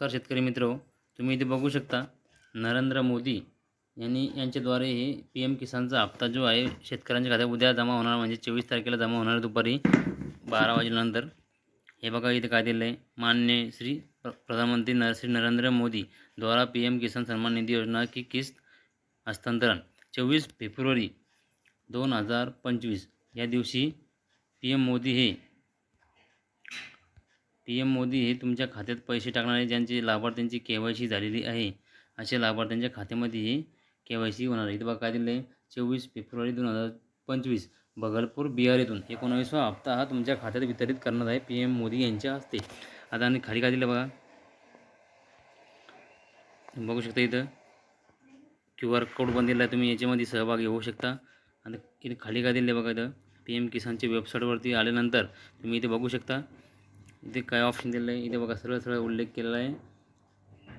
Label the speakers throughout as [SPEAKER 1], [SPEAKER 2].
[SPEAKER 1] तर शेतकरी मित्र हो, तुम्ही इथे बघू शकता नरेंद्र मोदी यांनी यांच्याद्वारे हे पी एम किसानचा हप्ता जो आहे शेतकऱ्यांच्या खात्यात उद्या जमा होणार म्हणजे चोवीस तारखेला जमा होणार दुपारी बारा वाजेनंतर. हे बघा इथे काय दिलं आहे मान्य श्री प्र प्रधानमंत्री नर श्री नरेंद्र मोदी द्वारा पी एम किसान सन्मान निधी योजना की किस्त हस्तांतरण चोवीस फेब्रुवारी दोन हजार पंचवीस या दिवशी पी एम मोदी हे पी एम मोदी हे तुमच्या खात्यात पैसे टाकणारे ज्यांचे लाभार्थ्यांची के वाय सी झालेली आहे अशा लाभार्थ्यांच्या खात्यामध्ये हे के वाय सी होणार आहे. इथं बघा काय दिलं आहे चोवीस फेब्रुवारी दोन हजार पंचवीस बगलपूर बिहार येथून. एकोणावीसवा हप्ता हा तुमच्या खात्यात वितरित करण्यात आहे पी एम मोदी यांच्या हस्ते. आता आणि खाली काय दिलं बघा? बघू शकता इथं क्यू आर कोड पण दिला आहे तुम्ही याच्यामध्ये सहभागी होऊ शकता. आणि इथे खाली काय दिलं आहे बघा इथं पी एम किसानच्या वेबसाईटवरती आल्यानंतर तुम्ही इथे बघू शकता. इथे काय ऑप्शन दिलं आहे इथे बघा सरळ सरळ उल्लेख केलेला आहे.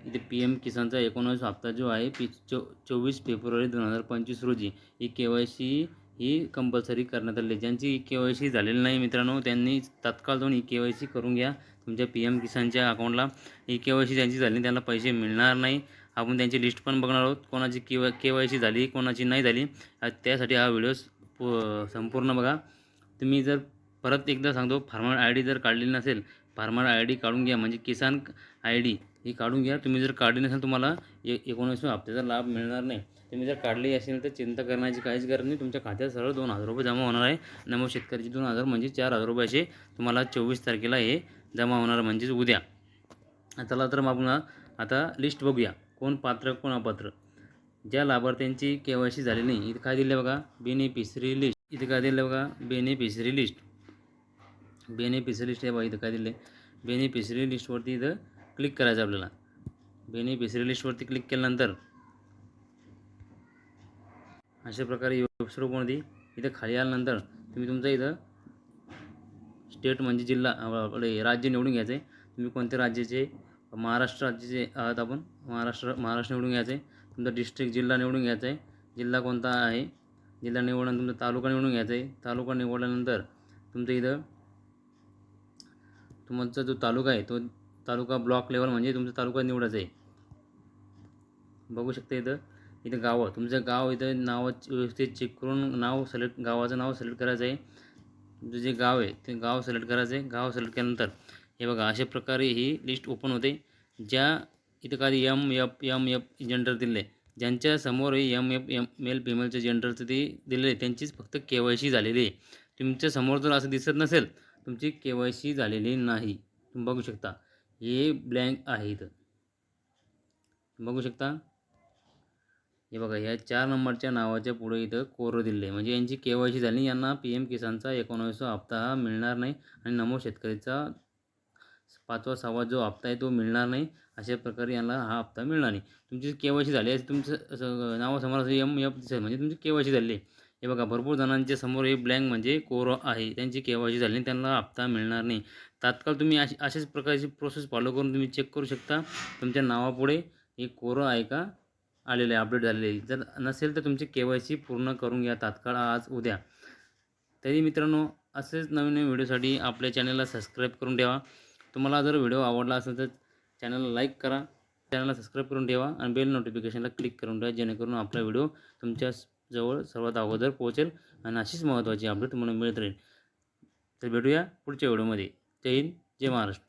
[SPEAKER 1] इथे पी एम किसानचा एकोणावीस हप्ता जो आहे पी चो चोवीस फेब्रुवारी दोन हजार पंचवीस रोजी. ही के वाय सी ही कंपल्सरी करण्यात आली. आहे. ज्यांची के वाय सी झालेली नाही मित्रांनो त्यांनी तात्काळ जाऊन ही के वाय सी करून घ्या. तुमच्या पी एम किसानच्या अकाउंटला ही के वाय सी ज्यांची झाली त्यांना पैसे मिळणार नाही. आपण त्यांची लिस्ट पण बघणार आहोत. कोणाची K Y K Y C झाली कोणाची नाही झाली. त्यासाठी हा व्हिडिओ संपूर्ण बघा. तुम्ही जर परत एकदा सांगतो फार्मर आय डी जर काढलेली नसेल फार्मर आय डी काढून घ्या. म्हणजे किसान आय डी ही काढून घ्या. तुम्ही जर काढली नसेल तुम्हाला ए एकोणीसव्या हप्त्याचा लाभ मिळणार नाही. तुम्ही जर काढली असेल तर चिंता करण्याची काहीच गरज नाही. तुमच्या खात्यात सरळ दोन हजार रुपये जमा होणार आहे. नमो मग शेतकऱ्याचे दोन हजार म्हणजे चार हजार रुपयाचे तुम्हाला चोवीस तारखेला हे जमा होणार म्हणजेच उद्या. चला तर मग आपण आता लिस्ट बघूया. कोण पात्र कोण अपात्र? ज्या लाभार्थ्यांची के वाय सी झाली नाही इथं काय दिलं आहे बघा? बेनिफिशरी लिस्ट इथं काय दिलं आहे बघा? बेनिफिशरी लिस्ट बेनिफिशरी लिस्ट आहे बघा इथं काय दिलं आहे बेनिफिशरी लिस्टवरती इथं क्लिक करायचं आपल्याला. बेनिफिशरी लिस्टवरती क्लिक केल्यानंतर अशा प्रकारे वेबसाईट इथं खाली आल्यानंतर तुम्ही तुमचा इथं स्टेट म्हणजे जिल्हा आपले राज्य निवडून घ्यायचं आहे तुम्ही कोणत्या राज्याचे महाराष्ट्र राज्याचे आहात आपण? महाराष्ट्र महाराष्ट्र निवडून घ्यायचं आहे तुमचा डिस्ट्रिक्ट जिल्हा निवडून घ्यायचा आहे जिल्हा कोणता आहे? जिल्हा निवडून तुमचा तालुका निवडून घ्यायचा आहे तालुका निवडल्यानंतर तुमचं इथं तुमचा जो तालुका आहे तो तालुका ब्लॉक लेवल म्हणजे तुमचा तालुका निवडायचा आहे. बघू शकता इथं इथं गावं तुमचं गाव इथं नावाचं व्यवस्थित चेक करून नाव सिलेक्ट गावाचं नाव सिलेक्ट करायचं आहे. तुमचं जे गाव आहे ते गाव सिलेक्ट करायचं आहे. गाव सिलेक्ट केल्यानंतर हे बघा अशा प्रकारे ही लिस्ट ओपन होते. ज्या इथं काही M F M F gender दिले ज्यांच्या समोर एम एफ एम मेल फिमेलचे जेंडरचं ते दिलेलं आहे. त्यांचीच फक्त के वाय सी झालेली आहे. तुमच्यासमोर जर असं दिसत नसेल तुमची के वाय सी झालेली नाही. तुम्ही बघू शकता. हे ब्लँक आहे इथं बघू शकता. हे बघा ह्या चार नंबरच्या नावाच्या पुढे इथं कोरं दिले आहे. म्हणजे यांची के वाय सी झाली यांना पी एम किसानचा एकोणावीसवा हप्ता हा मिळणार नाही आणि नमो शेतकरीचा पाचवा सहावा जो हप्ता आहे तो मिळणार नाही. अशा प्रकारे यांना हा हप्ता मिळणार नाही. तुमची के वाय सी झाली आहे तुमचं नावासमोर असं एम एफ दिसेल म्हणजे तुमची के वाय सी झाली आहे. हे बघा भरपूर जणांच्या समोर हे ब्लँक म्हणजे कोरं आहे. त्यांची के वाय सी झाली नाही त्यांना हप्ता मिळणार नाही. तात्काळ तुम्ही अशी अशाच प्रकारची प्रोसेस फॉलो करून तुम्ही चेक करू शकता. तुमच्या नावापुढे हे कोरं आहे का? आलेलं आहे अपडेट झालेलं आहे. जर नसेल तर तुमची के वाय सी पूर्ण करून घ्या. तात्काळ आज उद्या. तरी मित्रांनो असेच नवीन नवीन व्हिडिओसाठी आपल्या चॅनलला सबस्क्राईब करून ठेवा. तुम्हाला जर व्हिडिओ आवडला असेल तर चॅनलला लाईक करा. चॅनलला सबस्क्राईब करून ठेवा आणि बेल नोटिफिकेशनला क्लिक करून ठेवा जेणेकरून आपला व्हिडिओ तुमच्या जवळ सर्वात अगोदर पोहोचेल आणि अशीच महत्त्वाची अपडेट तुम्हाला मिळत राहील. तर भेटूया पुढच्या व्हिडिओमध्ये. जय हिंद जय महाराष्ट्र.